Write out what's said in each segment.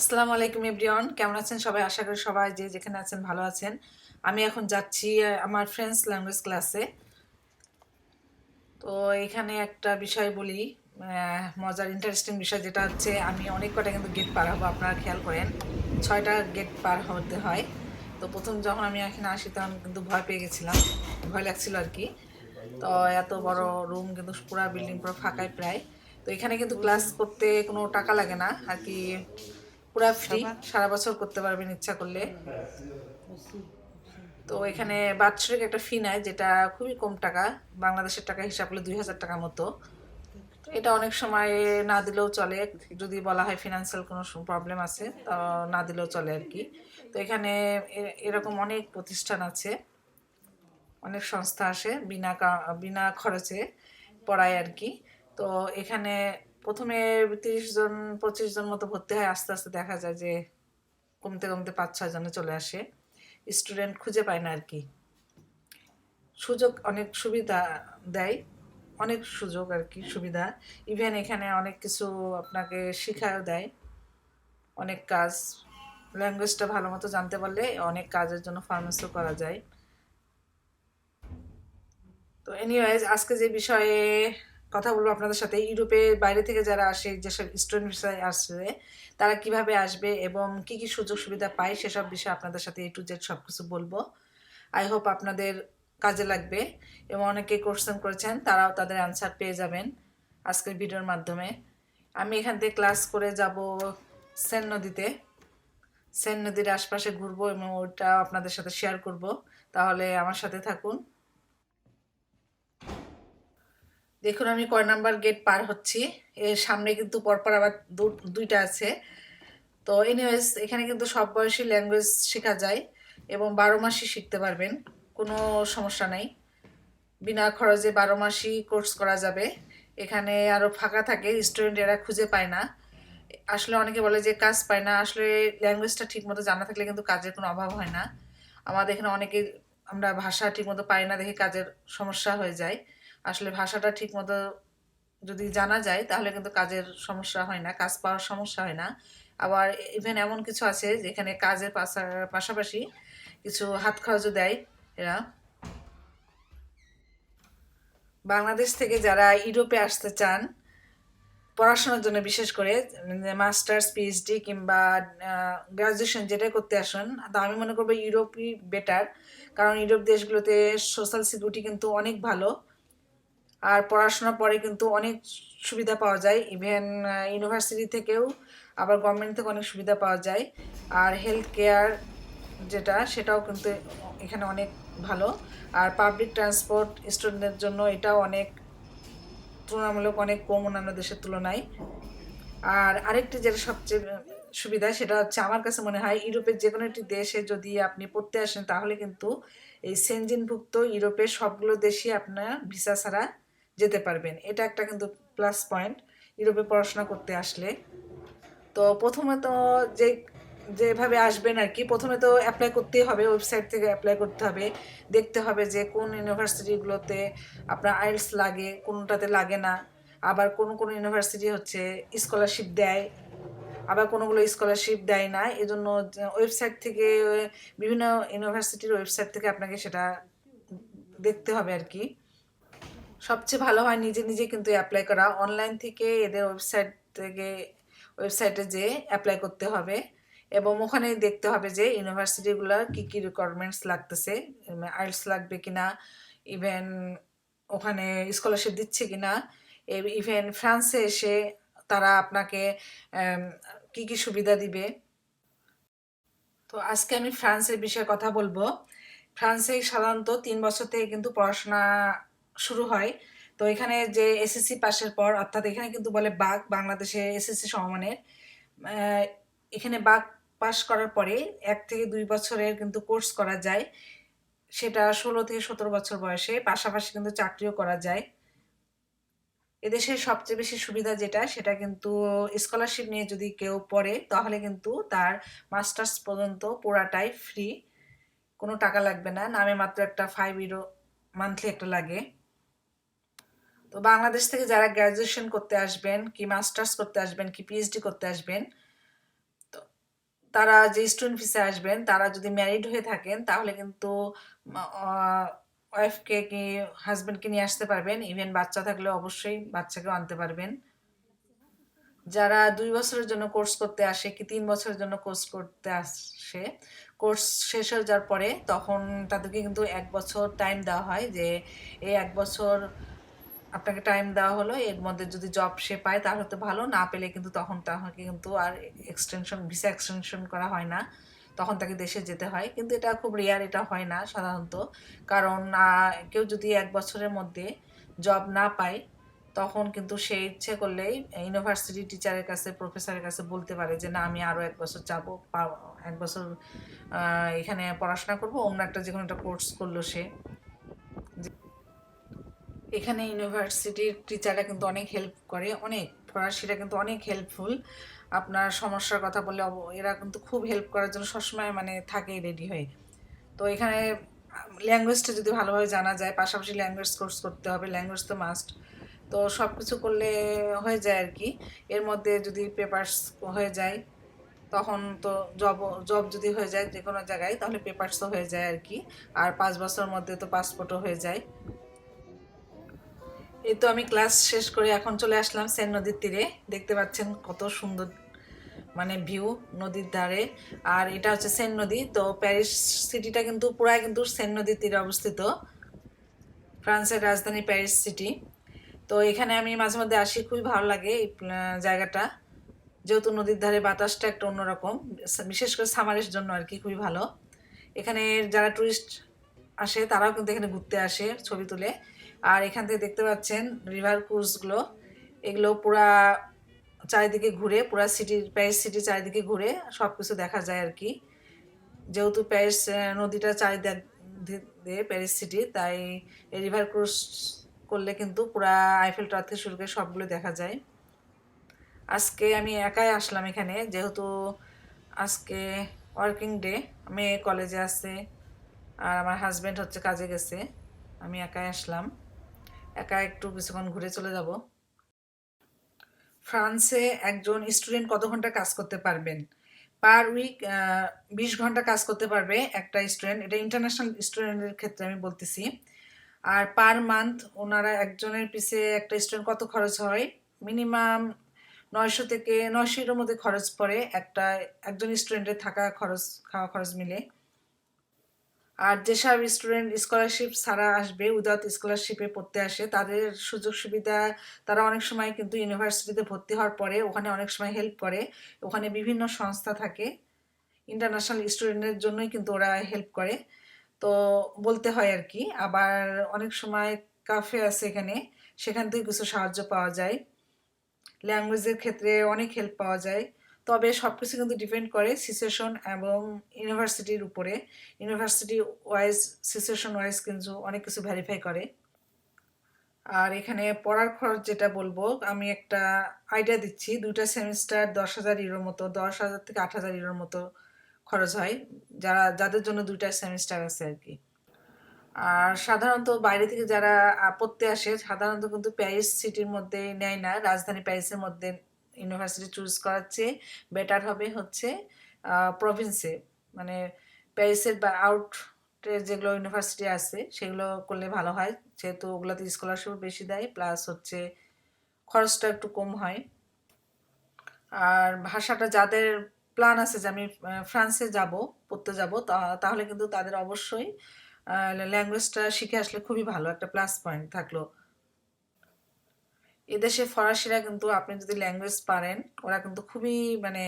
আসসালামু আলাইকুম এভরিওয়ান। কেমন আছেন সবাই? আশা করি সবাই যে যেখানে আছেন ভালো আছেন। আমি এখন যাচ্ছি আমার ফ্রেন্ডস ল্যাঙ্গুয়েজ ক্লাসে তো এখানে একটা বিষয় বলি মজার ইন্টারেস্টিং বিষয় যেটা হচ্ছে, আমি অনেক কটা কিন্তু গেট পার হব, আপনারা খেয়াল করেন। ছয়টা গেট পার হতে হয়। তো প্রথম যখন আমি এখানে আসি, তখন কিন্তু ভয় পেয়ে গেছিলাম। ভয় লাগছিল আর কি। তো এত বড় রুম কিন্তু পুরো বিল্ডিং পুরো ফাঁকায় প্রায়। তো এখানে কিন্তু ক্লাস করতে কোনো টাকা লাগে না। আর কি পুরা ফ্রি সারা বছর করতে পারবেন ইচ্ছা করলে। তো এখানে বাৎসরিক একটা ফি নেয় যেটা খুবই কম টাকা বাংলাদেশের টাকা হিসাব করলে দুই হাজার টাকা মতো। এটা অনেক সময় না দিলেও চলে যদি বলা হয় ফিনান্সিয়াল কোনো প্রবলেম আছে তো না দিলেও চলে আর কি। তো এখানে এরকম অনেক প্রতিষ্ঠান আছে অনেক সংস্থা আসে বিনা বিনা খরচে পড়ায় আর কি। তো এখানে প্রথমে তিরিশ জন, পঁচিশ জন মতো ভর্তি হয় আস্তে আস্তে দেখা যায় যে কমতে কমতে পাঁচ, ছয় জনে চলে আসে। স্টুডেন্ট খুঁজে পায় না আর কি। সুযোগ অনেক সুবিধা দেয়, অনেক সুযোগ আর কি, সুবিধা। ইভেন এখানে অনেক কিছু আপনাকে শিখাও দেয়। অনেক কাজ ল্যাঙ্গুয়েজটা ভালো মতো জানতে পারলে অনেক কাজের জন্য ফার্মেসিও করা যায়। তো এনিওয়েজ আজকে যে বিষয়ে কথা বলব আপনাদের সাথে। ইউরোপে বাইরে থেকে যারা আসে, যেসব স্টুডেন্ট ভিসায় আসবে তারা কীভাবে আসবে এবং কি কি সুযোগ সুবিধা পায় সেসব বিষয়ে আপনাদের সাথে এ টু জেড সব কিছু বলব। আই হোপ আপনাদের কাজে লাগবে এবং অনেকে কোশ্চেন করেছেন, তারাও তাদের অ্যান্সার পেয়ে যাবেন আজকের ভিডিওর মাধ্যমে। আমি এখান থেকে ক্লাস করে যাব সেন নদীতে। সেন নদীর আশপাশে ঘুরবো এবং ওটা আপনাদের সাথে শেয়ার করব। তাহলে আমার সাথে থাকুন। দেখুন, আমি কয় নাম্বার গেট পার হচ্ছি। এর সামনে কিন্তু পরপর আবার দুইটা আছে। তো এনিওয়েজ এখানে কিন্তু সব বয়সী ল্যাঙ্গুয়েজ শেখা যায় এবং বারো মাসই শিখতে পারবেন, কোনো সমস্যা নাই। বিনা খরচে বারো মাসই কোর্স করা যাবে। এখানে আরও ফাঁকা থাকে স্টুডেন্ট এরা খুঁজে পায় না। আসলে অনেকে বলে যে কাজ পায় না, আসলে ল্যাঙ্গুয়েজটা ঠিকমতো জানা থাকলে কিন্তু কাজের কোনো অভাব হয় না। আমাদের এখানে অনেকে, আমরা ভাষা ঠিকমতো পাই না দেখে কাজের সমস্যা হয়ে যায়। আসলে ভাষাটা ঠিকমতো যদি জানা যায়, তাহলে কিন্তু কাজের সমস্যা হয় না, কাজ পাওয়ার সমস্যা হয় না। আবার ইভেন এমন কিছু আছে যেখানে কাজের পাশা- পাশাপাশি কিছু হাত খরচও দেয় এরা। বাংলাদেশ থেকে যারা ইউরোপে আসতে চান, পড়াশোনার জন্য বিশেষ করে মাস্টার্স পিএইচডি কিংবা গ্রাজুয়েশন যেটাই করতে আসুন, তো আমি মনে করব ইউরোপই বেটার কারণ ইউরোপ দেশগুলোতে সোশ্যাল সিকিউরিটি কিন্তু অনেক ভালো। আর পড়াশোনার পরে কিন্তু অনেক সুবিধা পাওয়া যায়। ইভেন ইউনিভার্সিটি থেকেও আবার গভর্নমেন্ট থেকে অনেক সুবিধা পাওয়া যায়। আর হেলথ কেয়ার যেটা, সেটাও কিন্তু এখানে অনেক ভালো। আর পাবলিক ট্রান্সপোর্ট স্টুডেন্টদের জন্য এটাও অনেক তুলনামূলক অনেক কম অন্যান্য দেশের তুলনায়। আর আরেকটি যেটা সবচেয়ে সুবিধা, সেটা হচ্ছে আমার কাছে মনে হয় ইউরোপের যে কোনো একটি দেশে যদি আপনি পড়তে আসেন, তাহলে কিন্তু এই সেনজিনভুক্ত ইউরোপের সবগুলো দেশই আপনার ভিসা ছাড়া যেতে পারবেন। এটা একটা কিন্তু প্লাস পয়েন্ট ইউরোপে পড়াশোনা করতে আসলে। তো প্রথমে তো যে, যেভাবে আসবেন আর কি প্রথমে তো অ্যাপ্লাই করতেই হবে ওয়েবসাইট থেকে অ্যাপ্লাই করতে হবে। দেখতে হবে যে কোন ইউনিভার্সিটিগুলোতে আপনার আইএলস লাগে, কোনটাতে লাগে না। আবার কোন কোন ইউনিভার্সিটি হচ্ছে স্কলারশিপ দেয়, আবার কোনোগুলো স্কলারশিপ দেয় না। এজন্য ওয়েবসাইট থেকে, বিভিন্ন ইউনিভার্সিটির ওয়েবসাইট থেকে আপনাকে সেটা দেখতে হবে আর কি সবচেয়ে ভালো হয় নিজে নিজে কিন্তু অ্যাপ্লাই করা। অনলাইন থেকে এদের ওয়েবসাইট থেকে ওয়েবসাইটে যে অ্যাপ্লাই করতে হবে এবং ওখানে দেখতে হবে যে ইউনিভার্সিটিগুলোর কী কী রিকোয়ারমেন্টস লাগতেছে আইলস লাগবে কি না ইভেন ওখানে স্কলারশিপ দিচ্ছে কি না ইভেন ফ্রান্সে এসে তারা আপনাকে কি কি সুবিধা দিবে। তো আজকে আমি ফ্রান্সের বিষয়ে কথা বলব। ফ্রান্সে সাধারণত তিন বছর থেকে কিন্তু পড়াশোনা শুরু হয়। তো এখানে যে এসএসসি পাশের পর, অর্থাৎ এখানে কিন্তু বলে বাঘ বাংলাদেশে এসএসসি সমমানের। এখানে বাঘ পাশ করার পরে এক থেকে দুই বছরের কিন্তু কোর্স করা যায়। সেটা ষোলো থেকে সতেরো বছর বয়সে। পাশাপাশি কিন্তু চাকরিও করা যায়। এদেশের সবচেয়ে বেশি সুবিধা যেটা, সেটা কিন্তু স্কলারশিপ নিয়ে যদি কেউ পড়ে, তাহলে কিন্তু তার মাস্টার্স পর্যন্ত পুরাটাই ফ্রি কোনো টাকা লাগবে না। নামে মাত্র একটা ফাইভ ইউরো মান্থলি একটা লাগে। তো বাংলাদেশ থেকে যারা গ্র্যাজুয়েশন করতে আসবেন, কি মাস্টার্স করতে আসবেন, কি পিএইচডি করতে আসবেন, তো তারা যে স্টুডেন্ট ভিসা আসবেন, তারা যদি ম্যারিড হয়ে থাকেন, তাহলে কিন্তু ওয়াইফকে কি হাজব্যান্ডকে নিয়ে আসতে পারবেন। ইভেন বাচ্চা থাকলে অবশ্যই বাচ্চাকেও আনতে পারবেন। যারা দুই বছরের জন্য কোর্স করতে আসে, কি তিন বছরের জন্য কোর্স করতে আসে কোর্স শেষ হয়ে যাওয়ার পরে তখন তাদেরকে কিন্তু এক বছর টাইম দেওয়া হয় যে, এই এক বছর আপনাকে টাইম দেওয়া হলো, এর মধ্যে যদি জব সে পায় তাহলে তো ভালো, না পেলে কিন্তু তখন তাকে কিন্তু আর এক্সটেনশন ভিসা এক্সটেনশন করা হয় না। তখন তাকে দেশে যেতে হয়। কিন্তু এটা খুব রেয়ার এটা হয় না সাধারণত। কারণ কেউ যদি এক বছরের মধ্যে জব না পায়, তখন কিন্তু সে ইচ্ছে করলেই ইউনিভার্সিটি টিচারের কাছে প্রফেসরের কাছে বলতে পারে যে, না, আমি আরও এক বছর যাব এক বছর এখানে পড়াশোনা করব। অন্য একটা যে কোনো একটা কোর্স করল সে। এখানে ইউনিভার্সিটির টিচাররা কিন্তু অনেক হেল্প করে, অনেক ফরাসিরা কিন্তু অনেক হেল্পফুল আপনার সমস্যার কথা বললে এরা কিন্তু খুব হেল্প করার জন্য সবসময় মানে থাকে রেডি হয়ে। তো এখানে ল্যাঙ্গুয়েজটা যদি ভালোভাবে জানা যায়, পাশাপাশি ল্যাঙ্গুয়েজ কোর্স করতে হবে ল্যাঙ্গুয়েজ তো মাস্ট তো সব কিছু করলে হয়ে যায় আর কি। এর মধ্যে যদি পেপার্স হয়ে যায়, তখন তো জব জব যদি হয়ে যায় যে কোনো জায়গায়, তাহলে পেপার্সও হয়ে যায় আর কি। আর পাঁচ বছরের মধ্যে তো পাসপোর্টও হয়ে যায়। এই তো আমি ক্লাস শেষ করে এখন চলে আসলাম সেন নদীর তীরে। দেখতে পাচ্ছেন কত সুন্দর মানে ভিউ নদীর ধারে। আর এটা হচ্ছে সেন নদী, তো প্যারিস সিটিটা কিন্তু পুরাই কিন্তু সেন নদীর তীরে অবস্থিত। ফ্রান্সের রাজধানী প্যারিস সিটি তো এখানে আমি মাঝে মধ্যে আসি, খুবই ভালো লাগে এই জায়গাটা। যেহেতু নদীর ধারে বাতাসটা একটা অন্যরকম, বিশেষ করে সামারের জন্য আর কি, খুবই ভালো। এখানে যারা টুরিস্ট আসে, তারাও কিন্তু এখানে ঘুরতে আসে ছবি তুলে। আর এখান থেকে দেখতে পাচ্ছেন রিভার ক্রুজগুলো এগুলো পুরা চারিদিকে ঘুরে, পুরা সিটির প্যারিস সিটি চারিদিকে ঘুরে সব কিছু দেখা যায় আর কি। যেহেতু প্যারিস নদীটা চারিদিক দিয়ে প্যারিস সিটি তাই রিভার ক্রুজ করলে কিন্তু পুরা আইফেল টাওয়ার থেকে শুরু করে সবগুলো দেখা যায়। আজকে আমি একাই আসলাম এখানে, যেহেতু আজকে ওয়ার্কিং ডে মেয়ে কলেজে আছে আর আমার হাজব্যান্ড হচ্ছে কাজে গেছে, আমি একাই আসলাম। একা একটু কিছুক্ষণ ঘুরে চলে যাব। ফ্রান্সে একজন স্টুডেন্ট কত ঘণ্টা কাজ করতে পারবেন? পার উইক বিশ ঘণ্টা কাজ করতে পারবে একটা স্টুডেন্ট। এটা ইন্টারন্যাশনাল স্টুডেন্টের ক্ষেত্রে আমি বলতেছি। আর পার মান্থ ওনারা একজনের পিছে একটা স্টুডেন্ট কত খরচ হয়? মিনিমাম নয়শো থেকে নয়শোর মধ্যে খরচ পড়ে একটা, একজন স্টুডেন্টের থাকা খরচ, খাওয়া খরচ মিলে। আর যেসব স্টুডেন্ট স্কলারশিপ ছাড়া আসবে উইদাউট স্কলারশিপে পড়তে আসে। তাদের সুযোগ সুবিধা, তারা অনেক সময় কিন্তু ইউনিভার্সিটিতে ভর্তি হওয়ার পরে ওখানে অনেক সময় হেল্প করে। ওখানে বিভিন্ন সংস্থা থাকে। ইন্টারন্যাশনাল স্টুডেন্টের জন্যই কিন্তু ওরা হেল্প করে। তো বলতে হয় আর কি, আবার অনেক সময় কাফে আছে এখানে, সেখান থেকে কিছু সাহায্য পাওয়া যায়। ল্যাঙ্গুয়েজের ক্ষেত্রে অনেক হেল্প পাওয়া যায়। তবে সব কিছু কিন্তু ডিপেন্ড করে সিচুয়েশন এবং ইউনিভার্সিটির উপরে। ইউনিভার্সিটি ওয়াইজ সিচুয়েশন ওয়াইজ কিন্তু অনেক কিছু ভেরিফাই করে। আর এখানে পড়ার খরচ যেটা বলব, আমি একটা আইডিয়া দিচ্ছি, দুইটা সেমিস্টার দশ হাজার ইউরোর মতো, দশ হাজার থেকে আট হাজার ইউরোর মতো খরচ হয়। যারা, যাদের জন্য দুইটা সেমিস্টার আছে আর কি। আর সাধারণত বাইরে থেকে যারা পড়তে আসে, সাধারণত কিন্তু প্যারিস সিটির মধ্যে নেয় না, রাজধানী প্যারিসের মধ্যে ইউনিভার্সিটি চুজ করার চেয়ে বেটার হবে হচ্ছে প্রভিন্সে মানে প্যারিসের বা আউটে যেগুলো ইউনিভার্সিটি আছে, সেগুলো করলে ভালো হয়। যেহেতু ওগুলোতে স্কলারশিপ বেশি দেয় প্লাস হচ্ছে খরচটা একটু কম হয়। আর ভাষাটা যাদের প্ল্যান আছে যে আমি ফ্রান্সে যাব, পড়তে যাব তাহলে কিন্তু তাদের অবশ্যই ল্যাঙ্গুয়েজটা শিখে আসলে খুবই ভালো, একটা প্লাস পয়েন্ট থাকল। এদেশে ফরাসিরা কিন্তু আপনি যদি ল্যাঙ্গুয়েজ পারেন, ওরা কিন্তু খুবই মানে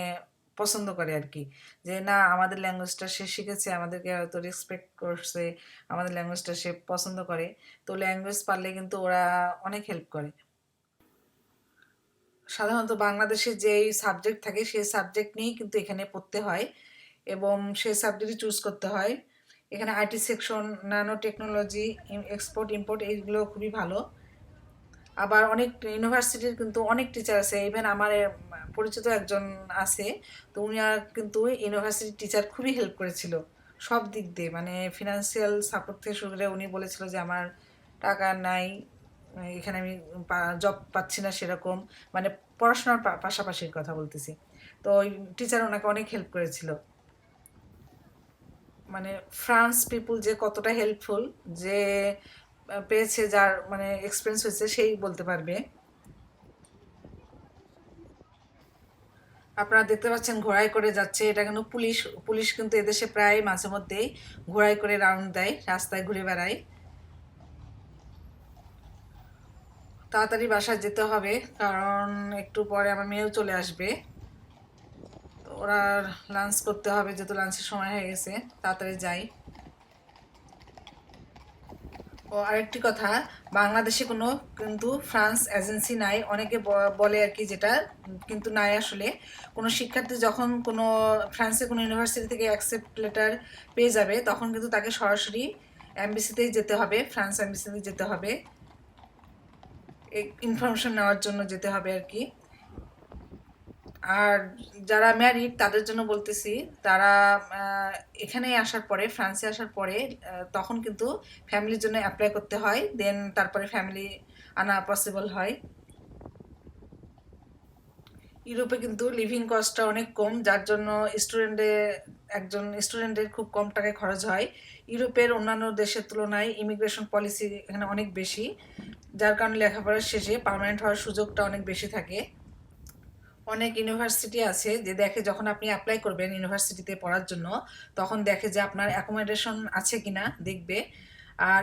পছন্দ করে আর কি। যে না, আমাদের ল্যাঙ্গুয়েজটা সে শিখেছে, আমাদেরকে হয়তো রেসপেক্ট করছে, আমাদের ল্যাঙ্গুয়েজটা সে পছন্দ করে। তো ল্যাঙ্গুয়েজ পারলে কিন্তু ওরা অনেক হেল্প করে। সাধারণত বাংলাদেশে যেই সাবজেক্ট থাকে, সেই সাবজেক্ট নিয়েই কিন্তু এখানে পড়তে হয় এবং সেই সাবজেক্টই চুজ করতে হয়। এখানে IT section nano technology export import এইগুলো খুবই ভালো। আবার অনেক ইউনিভার্সিটির কিন্তু অনেক টিচার আছে। ইভেন আমার পরিচিত একজন আছে, তো উনি আর কিন্তু ইউনিভার্সিটির টিচার খুবই হেল্প করেছিল। সব দিক দিয়ে মানে ফিনান্সিয়াল সাপোর্ট থেকে শুরু করে উনি বলেছিল যে আমার টাকা নাই, এখানে আমি জব পাচ্ছি না সেরকম। মানে পড়াশোনার পাশাপাশির কথা বলতেছি। তো ওই টিচার ওনাকে অনেক হেল্প করেছিল। মানে ফ্রান্স পিপুল যে কতটা হেল্পফুল যে পেয়েছে, যার মানে এক্সপিরিয়েন্স হয়েছে, সেই বলতে পারবে। আপনারা দেখতে পাচ্ছেন, ঘোড়ায় করে যাচ্ছে। এটা কিন্তু পুলিশ পুলিশ কিন্তু এদেশে প্রায় মাঝে মধ্যেই ঘোড়ায় করে রাউন্ড দেয়, রাস্তায় ঘুরে বেড়ায়। তাড়াতাড়ি বাসায় যেতে হবে, কারণ একটু পরে আমার মেয়েও চলে আসবে। ওরা লাঞ্চ করতে হবে, যেহেতু লাঞ্চের সময় হয়ে গেছে, তাড়াতাড়ি যাই। ও আরেকটি কথা, বাংলাদেশে কোনো কিন্তু ফ্রান্স এজেন্সি নাই, অনেকে বলে আর কি যেটা, কিন্তু নাই আসলে। কোনো শিক্ষার্থী যখন কোনো ফ্রান্সে কোনো ইউনিভার্সিটি থেকে অ্যাকসেপ্ট লেটার পেয়ে যাবে, তখন কিন্তু তাকে সরাসরি এমবিসিতেই যেতে হবে, ফ্রান্স এমবিসিতে যেতে হবে। ইনফরমেশন নেওয়ার জন্য যেতে হবে আর কি। আর যারা ম্যারিড তাদের জন্য বলতেছি, তারা এখানে আসার পরে ফ্রান্সে আসার পরে তখন কিন্তু ফ্যামিলির জন্য অ্যাপ্লাই করতে হয় দেন তারপরে ফ্যামিলি আনা পসিবল হয়। ইউরোপে কিন্তু লিভিং কস্টটা অনেক কম, যার জন্য স্টুডেন্টে একজন স্টুডেন্টের খুব কম টাকায় খরচ হয়। ইউরোপের অন্যান্য দেশের তুলনায় ইমিগ্রেশন পলিসি এখানে অনেক বেশি, যার কারণে লেখাপড়ার শেষে পার্মানেন্ট হওয়ার সুযোগটা অনেক বেশি থাকে। অনেক ইউনিভার্সিটি আছে যে দেখে যখন আপনি অ্যাপ্লাই করবেন ইউনিভার্সিটিতে পড়ার জন্য, তখন দেখে যে আপনার অ্যাকোমোডেশন আছে কিনা, দেখবে। আর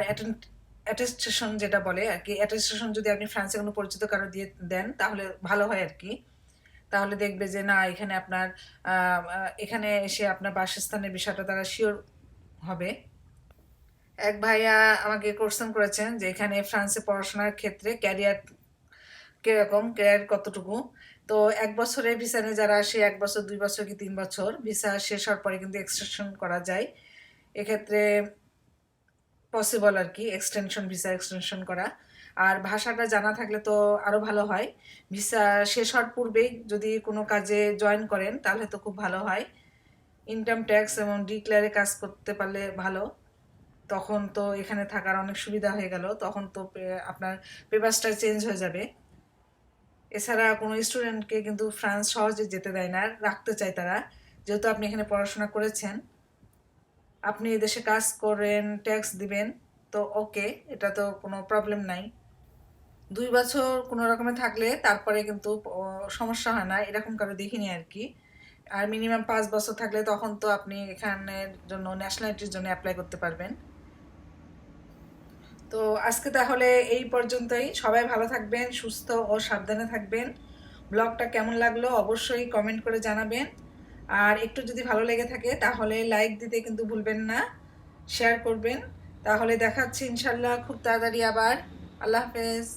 অ্যাটেস্টেশন যেটা বলে আর কি অ্যাটেস্টেশন যদি আপনি ফ্রান্সে কোনো পরিচিত কারও দিয়ে দেন, তাহলে ভালো হয় আর কি। তাহলে দেখবে যে না, এখানে আপনার এখানে এসে আপনার বাসস্থানের বিষয়টা তারা শিওর হবে। এক ভাইয়া আমাকে কোশ্চেন করেছেন যে এখানে ফ্রান্সে পড়াশোনার ক্ষেত্রে ক্যারিয়ার কীরকম ক্যারিয়ার কতটুকু? তো এক বছরের ভিসা নিয়ে যারা আসে, এক বছর, দুই বছর কি তিন বছর ভিসা শেষ হওয়ার পরে কিন্তু এক্সটেনশন করা যায়। এক্ষেত্রে পসিবল আর কি এক্সটেনশন ভিসা এক্সটেনশন করা। আর ভাষাটা জানা থাকলে তো আরও ভালো হয়। ভিসা শেষ হওয়ার পূর্বেই যদি কোনো কাজে জয়েন করেন, তাহলে তো খুব ভালো হয়। ইনকাম ট্যাক্স এবং ডিক্লেয়ারে কাজ করতে পারলে ভালো। তখন তো এখানে থাকার অনেক সুবিধা হয়ে গেল। তখন তো আপনার পেপারসটা চেঞ্জ হয়ে যাবে। এছাড়া কোনো স্টুডেন্টকে কিন্তু ফ্রান্স সহজে যেতে দেয় না রাখতে চায় তারা। যেহেতু আপনি এখানে পড়াশোনা করেছেন, আপনি এদেশে কাজ করেন ট্যাক্স দিবেন, তো ওকে এটা তো কোনো প্রবলেম নাই। দুই বছর কোনো রকমে থাকলে তারপরে কিন্তু সমস্যা হয় না, এরকম কারও দেখিনি আর কি। আর মিনিমাম পাঁচ বছর থাকলে তখন তো আপনি এখানের জন্য ন্যাশনালিটির জন্য অ্যাপ্লাই করতে পারবেন। তো আজকে তাহলে এই পর্যন্তই। সবাই ভালো থাকবেন, সুস্থ ও সাবধানে থাকবেন। ব্লগটা কেমন লাগল অবশ্যই কমেন্ট করে জানাবেন। আর একটু যদি ভালো লেগে থাকে তাহলে লাইক দিতে কিন্তু ভুলবেন না শেয়ার করবেন। তাহলে দেখাচ্ছি ইনশাল্লাহ খুব তাড়াতাড়ি আবার। আল্লাহ হাফেজ।